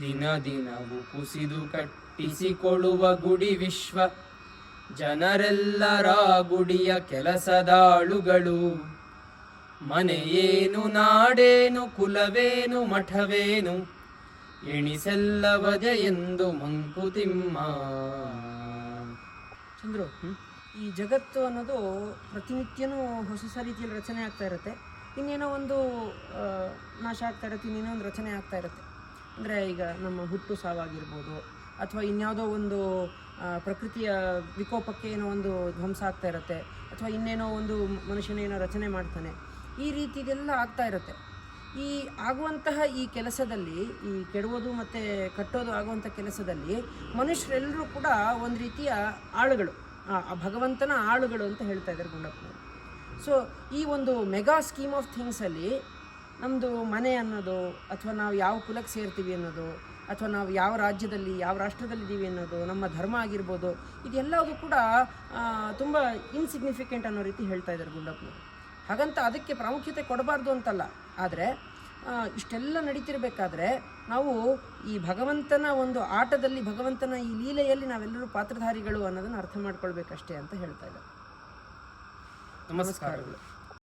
ದಿನ ದಿನವು ಕುಸಿದು ಕಟ್ಟಿಸಿಕೊಳ್ಳುವ ಗುಡಿ ವಿಶ್ವ. ಜನರೆಲ್ಲರ ಗುಡಿಯ ಕೆಲಸದಾಳುಗಳು. ಮನೆಯೇನು ನಾಡೇನು ಕುಲವೇನು ಮಠವೇನು ಎಣಿಸೆಲ್ಲವದೆ ಎಂದು ಮಂಕುತಿಮ್ಮ ಚಂದ್ರು ಈ ಜಗತ್ತು ಅನ್ನೋದು ಪ್ರತಿನಿತ್ಯನೂ ಹೊಸ ಹೊಸ ರೀತಿಯಲ್ಲಿ ರಚನೆ ಆಗ್ತಾ ಇರುತ್ತೆ. ಇನ್ನೇನೋ ಒಂದು ನಾಶ ಆಗ್ತಾ ಇರುತ್ತೆ ಇನ್ನೇನೋ ಒಂದು ರಚನೆ ಆಗ್ತಾ ಇರುತ್ತೆ. ಅಂದರೆ ಈಗ ನಮ್ಮ ಹುಟ್ಟು ಸಾವಾಗಿರ್ಬೋದು. ಅಥವಾ ಇನ್ಯಾವುದೋ ಒಂದು ಪ್ರಕೃತಿಯ ವಿಕೋಪಕ್ಕೆ ಏನೋ ಒಂದು ಧ್ವಂಸ ಆಗ್ತಾ ಇರುತ್ತೆ. ಅಥವಾ ಇನ್ನೇನೋ ಒಂದು ಮನುಷ್ಯನೇನೋ ರಚನೆ ಮಾಡ್ತಾನೆ. ಈ ರೀತಿದೆಲ್ಲ ಆಗ್ತಾ ಇರುತ್ತೆ. ಈ ಆಗುವಂತಹ ಈ ಕೆಲಸದಲ್ಲಿ, ಈ ಕೆಡುವುದು ಮತ್ತು ಕಟ್ಟೋದು ಆಗುವಂಥ ಕೆಲಸದಲ್ಲಿ ಮನುಷ್ಯರೆಲ್ಲರೂ ಕೂಡ ಒಂದು ರೀತಿಯ ಆಳುಗಳು. ಆ ಭಗವಂತನ ಆಳುಗಳು ಅಂತ ಹೇಳ್ತಾ ಇದ್ದಾರೆ ಗುಂಡಪ್ಪನವರು. ಸೊ ಈ ಒಂದು ಮೆಗಾ ಸ್ಕೀಮ್ ಆಫ್ ಥಿಂಗ್ಸಲ್ಲಿ ನಮ್ಮದು ಮನೆ ಅನ್ನೋದು, ಅಥವಾ ನಾವು ಯಾವ ಕುಲಕ್ಕೆ ಸೇರ್ತೀವಿ ಅನ್ನೋದು, ಅಥವಾ ನಾವು ಯಾವ ರಾಜ್ಯದಲ್ಲಿ, ಯಾವ ರಾಷ್ಟ್ರದಲ್ಲಿದ್ದೀವಿ ಅನ್ನೋದು, ನಮ್ಮ ಧರ್ಮ ಆಗಿರ್ಬೋದು, ಇದೆಲ್ಲವೂ ಕೂಡ ತುಂಬ ಇನ್ಸಿಗ್ನಿಫಿಕೆಂಟ್ ಅನ್ನೋ ರೀತಿ ಹೇಳ್ತಾ ಇದ್ದಾರೆ ಗುಂಡಪ್ಪನವರು. ಹಾಗಂತ ಅದಕ್ಕೆ ಪ್ರಾಮುಖ್ಯತೆ ಕೊಡಬಾರ್ದು ಅಂತಲ್ಲ. ಆದರೆ ಇಷ್ಟೆಲ್ಲ ನಡೀತಿರ್ಬೇಕಾದ್ರೆ, ನಾವು ಈ ಭಗವಂತನ ಒಂದು ಆಟದಲ್ಲಿ, ಭಗವಂತನ ಈ ಲೀಲೆಯಲ್ಲಿ ನಾವೆಲ್ಲರೂ ಪಾತ್ರಧಾರಿಗಳು ಅನ್ನೋದನ್ನು ಅರ್ಥ ಮಾಡ್ಕೊಳ್ಬೇಕಷ್ಟೇ ಅಂತ ಹೇಳ್ತಾ ಇದ್ದಾರೆ. ನಮಸ್ಕಾರಗಳು.